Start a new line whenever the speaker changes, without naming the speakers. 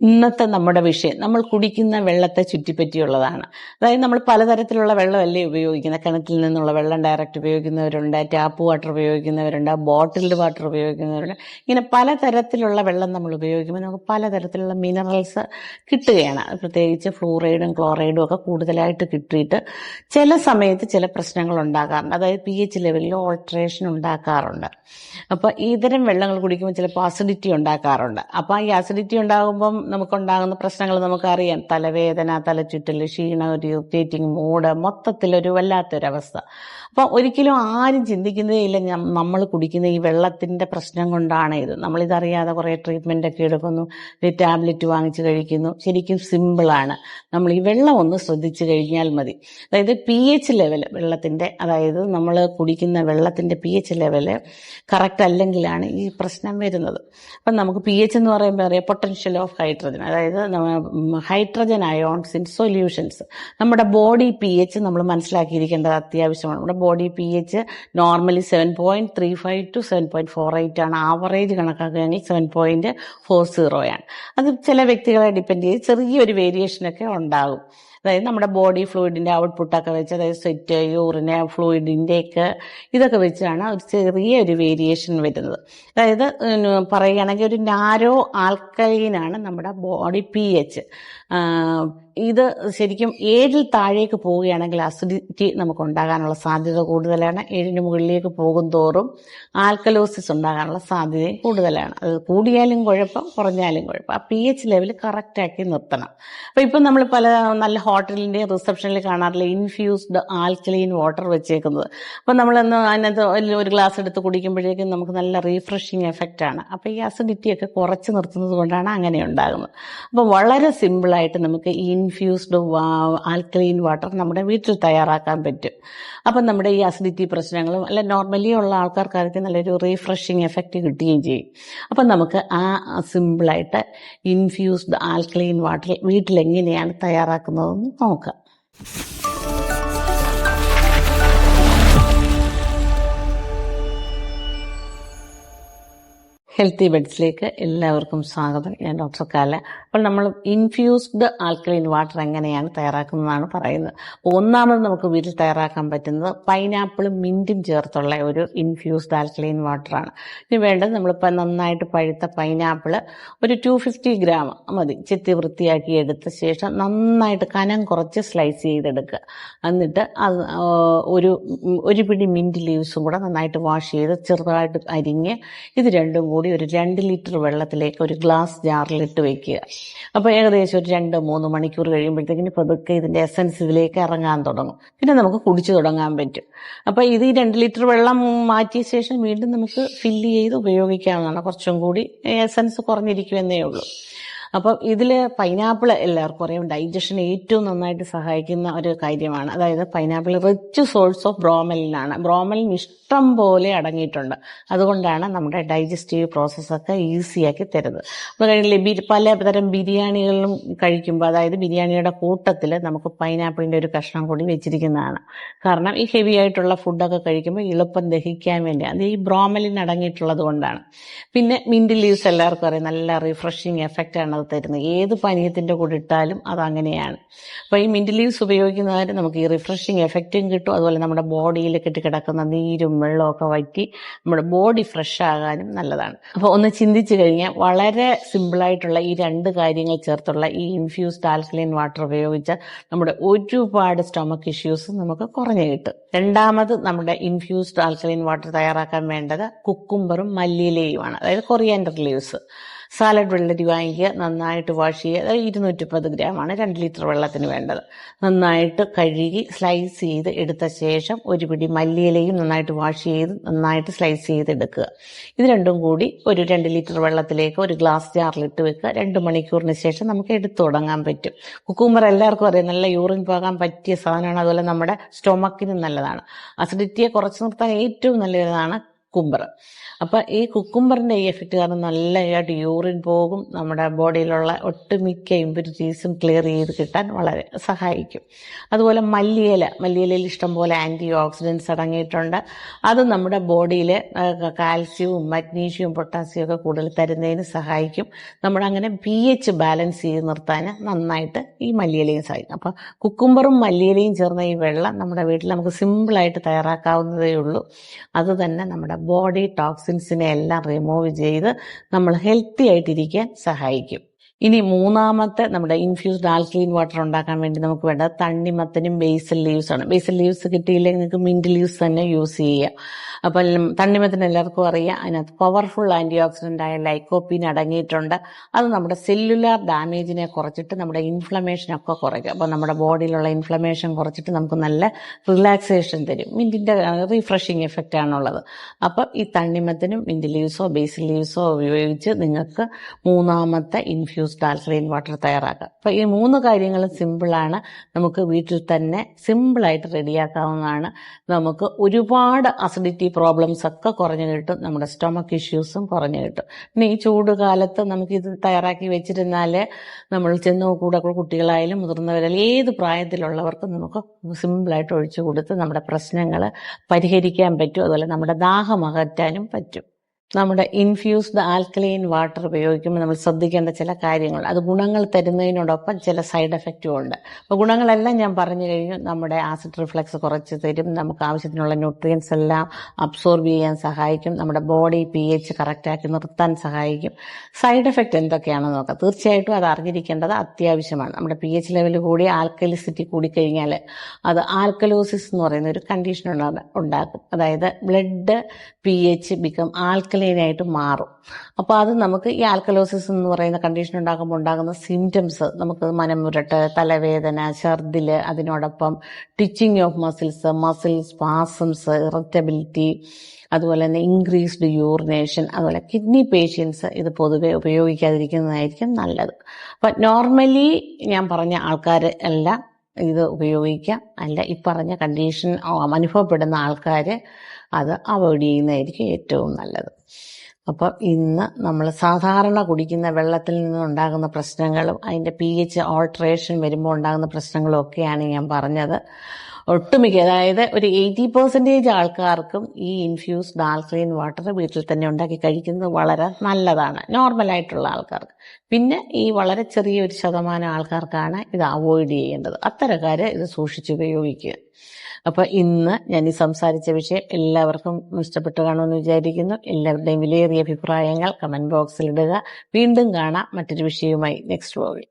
ഇന്നത്തെ നമ്മുടെ വിഷയം. നമ്മൾ കുടിക്കുന്ന വെള്ളത്തെ ചുറ്റിപ്പറ്റിയുള്ളതാണ്. അതായത് നമ്മൾ പലതരത്തിലുള്ള വെള്ളമല്ലേ ഉപയോഗിക്കുന്നത് കിണറ്റിൽ നിന്നുള്ള വെള്ളം ഡയറക്റ്റ് ഉപയോഗിക്കുന്നവരുണ്ട് ടാപ്പ് വാട്ടർ ഉപയോഗിക്കുന്നവരുണ്ട് ബോട്ടിൽഡ് വാട്ടർ ഉപയോഗിക്കുന്നവരുണ്ട്. ഇങ്ങനെ പലതരത്തിലുള്ള വെള്ളം നമ്മൾ ഉപയോഗിക്കുമ്പോൾ നമുക്ക് പലതരത്തിലുള്ള മിനറൽസ് കിട്ടുകയാണ്. പ്രത്യേകിച്ച് ഫ്ലൂറൈഡും ക്ലോറൈഡും ഒക്കെ കൂടുതലായിട്ട് കിട്ടിയിട്ട് ചില സമയത്ത് ചില പ്രശ്നങ്ങൾ ഉണ്ടാകാറുണ്ട്. അതായത് പി എച്ച് ലെവലിൽ ഓൾട്രേഷൻ ഉണ്ടാക്കാറുണ്ട്. അപ്പോൾ ഇത്തരം വെള്ളങ്ങൾ കുടിക്കുമ്പോൾ ചിലപ്പോൾ അസിഡിറ്റി ഉണ്ടാക്കാറുണ്ട്. അപ്പോൾ ഈ അസിഡിറ്റി ഉണ്ടാകുമ്പം നമുക്കുണ്ടാകുന്ന പ്രശ്നങ്ങൾ നമുക്കറിയാം. തലവേദന തലചുറ്റൽ ക്ഷീണം ഒരു ഇറിറ്റേറ്റിംഗ് മൂഡ് മൊത്തത്തിലൊരു വല്ലാത്തൊരവസ്ഥ. അപ്പം ഒരിക്കലും ആരും ചിന്തിക്കുന്നതേ ഇല്ല നമ്മൾ കുടിക്കുന്ന ഈ വെള്ളത്തിന്റെ പ്രശ്നം കൊണ്ടാണ് ഇത്. നമ്മളിതറിയാതെ കുറേ ട്രീറ്റ്മെന്റ് ഒക്കെ എടുക്കുന്നു. ഒരു ടാബ്ലറ്റ് വാങ്ങിച്ച് കഴിക്കുന്നു. ശരിക്കും സിമ്പിളാണ് നമ്മൾ ഈ വെള്ളം ഒന്ന് ശ്രദ്ധിച്ചു കഴിഞ്ഞാൽ മതി. അതായത് പി എച്ച് ലെവൽ വെള്ളത്തിന്റെ അതായത് നമ്മൾ കുടിക്കുന്ന വെള്ളത്തിന്റെ പി എച്ച് ലെവൽ കറക്റ്റ് അല്ലെങ്കിലാണ് ഈ പ്രശ്നം വരുന്നത്. അപ്പം നമുക്ക് പി എച്ച് എന്ന് പറയുമ്പോൾ അറിയാം പൊട്ടൻഷ്യൽ ഓഫ് ഹൈഡ്രജൻ. അതായത് ഹൈഡ്രജൻ അയോൺസ് ഇൻ സൊല്യൂഷൻസ്. നമ്മുടെ ബോഡി പി എച്ച് നമ്മൾ മനസ്സിലാക്കിയിരിക്കേണ്ടത് അത്യാവശ്യമാണ്. നമ്മുടെ body P H normally seven point three five to seven point four eight ആണ്. ആവറേജ് കണക്കാക്കുകയാണെങ്കിൽ സെവൻ പോയിന്റ് ഫോർ സീറോയാണ് അത് ചില വ്യക്തികളെ ഡിപ്പെൻഡ് ചെയ്ത് ചെറിയൊരു വേരിയേഷനൊക്കെ ഉണ്ടാകും. അതായത് നമ്മുടെ ബോഡി ഫ്ലൂയിഡിന്റെ ഔട്ട്പുട്ടൊക്കെ വെച്ച് അതായത് സ്വെറ്റ് യൂറിന് ഫ്ലൂയിഡിന്റെയൊക്കെ ഇതൊക്കെ വെച്ചാണ് ഒരു ചെറിയ ഒരു വേരിയേഷൻ വരുന്നത്. അതായത് പറയുകയാണെങ്കിൽ ഒരു നാരോ ആൽക്കലീനാണ് നമ്മുടെ ബോഡി പി എച്ച് ഇത് ശരിക്കും ഏഴിൽ താഴേക്ക് പോവുകയാണെങ്കിൽ അസിഡിറ്റി നമുക്ക് ഉണ്ടാകാനുള്ള സാധ്യത കൂടുതലാണ്. ഏഴിന് മുകളിലേക്ക് പോകും തോറും ആൽക്കലോസിസ് ഉണ്ടാകാനുള്ള സാധ്യത കൂടുതലാണ്. അത് കൂടിയാലും കുഴപ്പം കുറഞ്ഞാലും കുഴപ്പം. ആ പി എച്ച് ലെവൽ കറക്റ്റാക്കി നിർത്തണം. അപ്പം ഇപ്പം നമ്മൾ പല നല്ല ഹോട്ടലിന്റെ റിസപ്ഷനിൽ കാണാറില്ല ഇൻഫ്യൂസ്ഡ് ആൽക്കലീൻ വാട്ടർ വെച്ചേക്കുന്നത്. അപ്പം നമ്മളൊന്ന് അതിനകത്ത് ഒരു- ഗ്ലാസ് എടുത്ത് കുടിക്കുമ്പോഴേക്കും നമുക്ക് നല്ല റീഫ്രഷിങ് എഫക്റ്റ് ആണ്. അപ്പോൾ ഈ അസിഡിറ്റി ഒക്കെ കുറച്ച് നിർത്തുന്നത് കൊണ്ടാണ് അങ്ങനെ ഉണ്ടാകുന്നത്. അപ്പോൾ വളരെ സിമ്പിളായിട്ട് നമുക്ക് ഈ ഇൻഫ്യൂസ്ഡ് ആൽക്കലീൻ വാട്ടർ നമ്മുടെ വീട്ടിൽ തയ്യാറാക്കാൻ പറ്റും. അപ്പം നമ്മുടെ ഈ അസിഡിറ്റി പ്രശ്നങ്ങളും അല്ല നോർമലി ഉള്ള ആൾക്കാർക്കാർക്ക് നല്ലൊരു റീഫ്രഷിങ് എഫക്റ്റ് കിട്ടുകയും ചെയ്യും. അപ്പം നമുക്ക് ആ സിമ്പിളായിട്ട് ഇൻഫ്യൂസ്ഡ് ആൽക്കലീൻ വാട്ടർ വീട്ടിൽ എങ്ങനെയാണ് തയ്യാറാക്കുന്നതെന്ന് നോക്കാം. ഹെൽത്തി ബെഡ്സിലേക്ക് എല്ലാവർക്കും സ്വാഗതം. ഞാൻ ഡോക്ടർ കാല. അപ്പോൾ നമ്മൾ ഇൻഫ്യൂസ്ഡ് ആൽക്കലൈൻ വാട്ടർ എങ്ങനെയാണ് തയ്യാറാക്കുന്നതാണ് പറയുന്നത്. ഒന്നാമത് നമുക്ക് വീട്ടിൽ തയ്യാറാക്കാൻ പറ്റുന്നത് പൈനാപ്പിളും മിന്റും ചേർത്തുള്ള ഒരു ഇൻഫ്യൂസ്ഡ് ആൽക്കലൈൻ വാട്ടറാണ് ഇനി വേണ്ടത് നമ്മളിപ്പോൾ നന്നായിട്ട് പഴുത്ത പൈനാപ്പിൾ ഒരു ടു ഫിഫ്റ്റി ഗ്രാം മതി. ചെത്തി വൃത്തിയാക്കി എടുത്ത ശേഷം നന്നായിട്ട് കനം കുറച്ച് സ്ലൈസ് ചെയ്തെടുക്കുക. എന്നിട്ട് അത് ഒരു ഒരു പിടി മിന്റ് ലീവ്സും കൂടെ നന്നായിട്ട് വാഷ് ചെയ്ത് ചെറുതായിട്ട് അരിഞ്ഞ് ഇത് രണ്ടും കൂടി ഒരു രണ്ട് ലിറ്റർ വെള്ളത്തിലേക്ക് ഒരു ഗ്ലാസ് ജാറിലിട്ട് വെക്കുക. അപ്പോൾ ഏകദേശം ഒരു രണ്ട് മൂന്ന് മണിക്കൂർ കഴിയുമ്പോഴത്തേക്കിന് പതുക്കെ ഇതിന്റെ എസൻസ് ഇതിലേക്ക് ഇറങ്ങാൻ തുടങ്ങും. പിന്നെ നമുക്ക് കുടിച്ചു തുടങ്ങാൻ പറ്റും. അപ്പോൾ ഇത് ഈ രണ്ട് ലിറ്റർ വെള്ളം മാറ്റിയ ശേഷം വീണ്ടും നമുക്ക് ഫില്ല് ചെയ്ത് ഉപയോഗിക്കാവുന്നതാണ്. കുറച്ചും കൂടി എസൻസ് കുറഞ്ഞിരിക്കുമെന്നേ ഉള്ളൂ. അപ്പം ഇതിൽ പൈനാപ്പിൾ എല്ലാവർക്കും അറിയാം. ഡൈജഷൻ ഏറ്റവും നന്നായിട്ട് സഹായിക്കുന്ന ഒരു കാര്യമാണ്. അതായത് പൈനാപ്പിൾ റിച്ച് സോഴ്സ് ഓഫ് ബ്രോമലിനാണ് ബ്രോമലിൻ ഇഷ്ടം പോലെ അടങ്ങിയിട്ടുണ്ട്. അതുകൊണ്ടാണ് നമ്മുടെ ഡൈജസ്റ്റീവ് പ്രോസസ്സൊക്കെ ഈസിയാക്കി തരുന്നത്. അപ്പോൾ കഴിഞ്ഞില്ലേ പലതരം ബിരിയാണികളിലും കഴിക്കുമ്പോൾ അതായത് ബിരിയാണിയുടെ കൂട്ടത്തിൽ നമുക്ക് പൈനാപ്പിളിന്റെ ഒരു കഷ്ണം കൂടി വെച്ചിരിക്കുന്നതാണ്. കാരണം ഈ ഹെവി ആയിട്ടുള്ള ഫുഡൊക്കെ കഴിക്കുമ്പോൾ എളുപ്പം ദഹിക്കാൻ വേണ്ടി അത് ഈ ബ്രോമലിൻ അടങ്ങിയിട്ടുള്ളത് കൊണ്ടാണ്. പിന്നെ മിന്റ് ലീവ്സ് എല്ലാവർക്കും അറിയാം. നല്ല റിഫ്രഷിങ് എഫക്റ്റ് അത് തരുന്നത്. ഏത് പാനീയത്തിന്റെ കൂടെ ഇട്ടാലും അത് അങ്ങനെയാണ്. അപ്പോൾ ഈ മിന്റ് ലീവ്സ് ഉപയോഗിക്കുന്നതിന് നമുക്ക് ഈ റിഫ്രഷിങ് എഫക്റ്റും കിട്ടും. അതുപോലെ നമ്മുടെ ബോഡിയിൽ കെട്ടിക്കിടക്കുന്ന നീരും വെള്ളമൊക്കെ വറ്റി നമ്മുടെ ബോഡി ഫ്രഷ് ആകാനും നല്ലതാണ്. അപ്പോൾ ഒന്ന് ചിന്തിച്ചു കഴിഞ്ഞാൽ വളരെ സിമ്പിളായിട്ടുള്ള ഈ രണ്ട് കാര്യങ്ങൾ ചേർത്തുള്ള ഈ ഇൻഫ്യൂസ്ഡ് ആൽക്കലൈൻ വാട്ടർ ഉപയോഗിച്ചാൽ നമ്മുടെ ഒരുപാട് സ്റ്റൊമക്ക് ഇഷ്യൂസ് നമുക്ക് കുറഞ്ഞു കിട്ടും. രണ്ടാമത് നമ്മുടെ ഇൻഫ്യൂസ്ഡ് ആൽക്കലൈൻ വാട്ടർ തയ്യാറാക്കാൻ വേണ്ടത് കുക്കുംബറും മല്ലിയിലയുമാണ്. അതായത് കൊറിയാൻഡർ ലീവ്സ് സാലഡ് വെള്ളരി വാങ്ങിക്കുക നന്നായിട്ട് വാഷ് ചെയ്യുക. അതായത് ഇരുന്നൂറ്റിപ്പത് ഗ്രാമാണ് രണ്ട് ലിറ്റർ വെള്ളത്തിന് വേണ്ടത്. നന്നായിട്ട് കഴുകി സ്ലൈസ് ചെയ്ത് എടുത്ത ശേഷം ഒരു പിടി മല്ലിയിലയും നന്നായിട്ട് വാഷ് ചെയ്ത് നന്നായിട്ട് സ്ലൈസ് ചെയ്ത് എടുക്കുക. ഇത് രണ്ടും കൂടി ഒരു രണ്ട് ലിറ്റർ വെള്ളത്തിലേക്ക് ഒരു ഗ്ലാസ് ജാറിലിട്ട് വെക്കുക. രണ്ട് മണിക്കൂറിന് ശേഷം നമുക്ക് എടുത്തു തുടങ്ങാൻ പറ്റും. കുക്കുമ്പർ എല്ലാവർക്കും അറിയാം നല്ല യൂറിൻ പോകാൻ പറ്റിയ സാധനമാണ്. അതുപോലെ നമ്മുടെ സ്റ്റൊമക്കിനും നല്ലതാണ്. അസിഡിറ്റിയെ കുറച്ച് നിർത്താൻ ഏറ്റവും നല്ലതാണ് കുക്കുംബർ. അപ്പം ഈ കുക്കുംബറിന്റെ ഈ എഫക്റ്റ് കാരണം നല്ലതായിട്ട് യൂറിൻ പോകും നമ്മുടെ ബോഡിയിലുള്ള ഒട്ടുമിക്ക ഇമ്പ്യൂരിറ്റീസും ക്ലിയർ ചെയ്ത് കിട്ടാൻ വളരെ സഹായിക്കും. അതുപോലെ മല്ലിയില മല്ലിയിലയിൽ ഇഷ്ടംപോലെ ആന്റി ഓക്സിഡൻസ് അടങ്ങിയിട്ടുണ്ട്. അത് നമ്മുടെ ബോഡിയിലെ കാൽസ്യവും മഗ്നീഷ്യവും പൊട്ടാസ്യവും ഒക്കെ കൂടുതൽ തരുന്നതിന് സഹായിക്കും. നമ്മളങ്ങനെ പി എച്ച് ബാലൻസ് ചെയ്ത് നിർത്താൻ നന്നായിട്ട് ഈ മല്ലിയിലയും സഹായിക്കും അപ്പോൾ കുക്കുംബറും മല്ലിയിലയും ചേർന്ന ഈ വെള്ളം നമ്മുടെ വീട്ടിൽ നമുക്ക് സിമ്പിളായിട്ട് തയ്യാറാക്കാവുന്നതേ ഉള്ളൂ. അത് തന്നെ നമ്മുടെ ബോഡി ടോക്സിൻസിനെ എല്ലാം റിമൂവ് ചെയ്ത് നമ്മൾ ഹെൽത്തി ആയിട്ടിരിക്കാൻ സഹായിക്കും. ഇനി മൂന്നാമത്തെ നമ്മുടെ ഇൻഫ്യൂസ്ഡ് ആൽക്കലീൻ വാട്ടർ ഉണ്ടാക്കാൻ വേണ്ടി നമുക്ക് വേണ്ട തണ്ണിമത്തനും ബേസൽ ലീവ്സ് ആണ്. ബേസൽ ലീവ്സ് കിട്ടിയില്ലെങ്കിൽ നിങ്ങൾക്ക് മിന്റ് ലീവ്സ് തന്നെ യൂസ് ചെയ്യാം. അപ്പം തണ്ണിമത്തന് എല്ലാവർക്കും അറിയാം. അതിനകത്ത് പവർഫുൾ ആന്റി ഓക്സിഡന്റ് ആയ ലൈക്കോപ്പീൻ അടങ്ങിയിട്ടുണ്ട്. അത് നമ്മുടെ സെല്ലുലാർ ഡാമേജിനെ കുറച്ചിട്ട് നമ്മുടെ ഇൻഫ്ലമേഷൻ ഒക്കെ കുറയ്ക്കും. അപ്പോൾ നമ്മുടെ ബോഡിയിലുള്ള ഇൻഫ്ലമേഷൻ കുറച്ചിട്ട് നമുക്ക് നല്ല റിലാക്സേഷൻ തരും. മിന്റിന്റെ റീഫ്രഷിങ് എഫക്റ്റ് ആണുള്ളത്. അപ്പം ഈ തണ്ണിമത്തനും മിന്റ് ലീവ്സോ ബേസിൽ ലീവ്സോ ഉപയോഗിച്ച് നിങ്ങൾക്ക് മൂന്നാമത്തെ ഇൻഫ്യൂസ്ഡ് ആൽക്കലൈൻ വാട്ടർ തയ്യാറാക്കാം അപ്പോൾ ഈ മൂന്ന് കാര്യങ്ങളും സിമ്പിളാണ് നമുക്ക് വീട്ടിൽ തന്നെ സിമ്പിളായിട്ട് റെഡിയാക്കാവുന്നതാണ്. നമുക്ക് ഒരുപാട് അസിഡിറ്റി പ്രോബ്ലംസ് ഒക്കെ കുറഞ്ഞു കിട്ടും. നമ്മുടെ സ്റ്റൊമക്ക് ഇഷ്യൂസും കുറഞ്ഞു കിട്ടും. പിന്നെ ഈ ചൂട് കാലത്ത് നമുക്കിത് തയ്യാറാക്കി വെച്ചിരുന്നാൽ നമ്മൾ ചെന്ന് കൂടെ കുട്ടികളായാലും മുതിർന്നവരായാലും ഏത് പ്രായത്തിലുള്ളവർക്കും നമുക്ക് സിമ്പിളായിട്ട് ഒഴിച്ചു കൊടുത്ത് നമ്മുടെ പ്രശ്നങ്ങൾ പരിഹരിക്കാൻ പറ്റും. അതുപോലെ നമ്മുടെ ദാഹം അകറ്റാനും പറ്റും. നമ്മുടെ ഇൻഫ്യൂസ്ഡ് ആൽക്കലൈൻ വാട്ടർ ഉപയോഗിക്കുമ്പോൾ നമ്മൾ ശ്രദ്ധിക്കേണ്ട ചില കാര്യങ്ങൾ. അത് ഗുണങ്ങൾ തരുന്നതിനോടൊപ്പം ചില സൈഡ് എഫക്റ്റും ഉണ്ട്. അപ്പോൾ ഗുണങ്ങളെല്ലാം ഞാൻ പറഞ്ഞു കഴിഞ്ഞു. നമ്മുടെ ആസിഡ് റിഫ്ലക്സ് കുറച്ച് തരും. നമുക്ക് ആവശ്യത്തിനുള്ള ന്യൂട്രിയൻസ് എല്ലാം അബ്സോർബ് ചെയ്യാൻ സഹായിക്കും. നമ്മുടെ ബോഡി പി എച്ച് കറക്റ്റാക്കി നിർത്താൻ സഹായിക്കും. സൈഡ് എഫക്റ്റ് എന്തൊക്കെയാണെന്ന് നോക്കാം. തീർച്ചയായിട്ടും അത് അറിഞ്ഞിരിക്കേണ്ടത് അത്യാവശ്യമാണ്. നമ്മുടെ പി എച്ച് ലെവൽ കൂടി ആൽക്കലിസിറ്റി കൂടിക്കഴിഞ്ഞാൽ അത് ആൽക്കലോസിസ് എന്ന് പറയുന്ന ഒരു കണ്ടീഷൻ ഉണ്ടാക്കും. അതായത് ബ്ലഡ് പി എച്ച് ബിക്കം ആൽക്കലൈനായിട്ട് മാറും. അപ്പോൾ അത് നമുക്ക് ഈ ആൽക്കലോസിസ് എന്ന് പറയുന്ന കണ്ടീഷൻ ഉണ്ടാകുമ്പോൾ ഉണ്ടാകുന്ന സിംറ്റംസ് നമുക്ക് മനമുരട്ട് തലവേദന ഛർദിൽ അതിനോടൊപ്പം twitching of muscles muscle spasms irritability അതുപോലെ തന്നെ ഇൻക്രീസ്ഡ് യൂറിനേഷൻ അതുപോലെ കിഡ്നി പേഷ്യൻസ് ഇത് പൊതുവെ ഉപയോഗിക്കാതിരിക്കുന്നതായിരിക്കും നല്ലത്. അപ്പം നോർമലി ഞാൻ പറഞ്ഞ ആൾക്കാർ എല്ലാം ഇത് ഉപയോഗിക്കാം അല്ല ഈ പറഞ്ഞ കണ്ടീഷൻ അനുഭവപ്പെടുന്ന ആൾക്കാർ അത് അവോയ്ഡ് ചെയ്യുന്നതായിരിക്കും ഏറ്റവും നല്ലത്. അപ്പം ഇന്ന് നമ്മൾ സാധാരണ കുടിക്കുന്ന വെള്ളത്തിൽ നിന്നുണ്ടാകുന്ന പ്രശ്നങ്ങളും അതിന്റെ പി എച്ച് ഓൾട്രേഷൻ വരുമ്പോൾ ഉണ്ടാകുന്ന പ്രശ്നങ്ങളും ഒക്കെയാണ് ഞാൻ പറഞ്ഞത്. ഒട്ടുമിക്ക അതായത് ഒരു എയ്റ്റി പെർസെന്റേജ് ആൾക്കാർക്കും ഈ ഇൻഫ്യൂസ്ഡ് ആൽക്കലൈൻ വാട്ടർ വീട്ടിൽ തന്നെ ഉണ്ടാക്കി കഴിക്കുന്നത് വളരെ നല്ലതാണ്. നോർമലായിട്ടുള്ള ആൾക്കാർക്ക്. പിന്നെ ഈ വളരെ ചെറിയൊരു ശതമാനം ആൾക്കാർക്കാണ് ഇത് അവോയ്ഡ് ചെയ്യേണ്ടത്. അത്തരക്കാർ ഇത് സൂക്ഷിച്ച് ഉപയോഗിക്കുക. അപ്പോൾ ഇന്ന് ഞാൻ ഈ സംസാരിച്ച വിഷയം എല്ലാവർക്കും ഇഷ്ടപ്പെട്ടു കാണുമെന്ന് വിചാരിക്കുന്നു. എല്ലാവരുടെയും വിലയേറിയ അഭിപ്രായങ്ങൾ കമന്റ് ബോക്സിൽ ഇടുക. വീണ്ടും കാണാം മറ്റൊരു വിഷയവുമായി നെക്സ്റ്റ് വ്ലോഗിൽ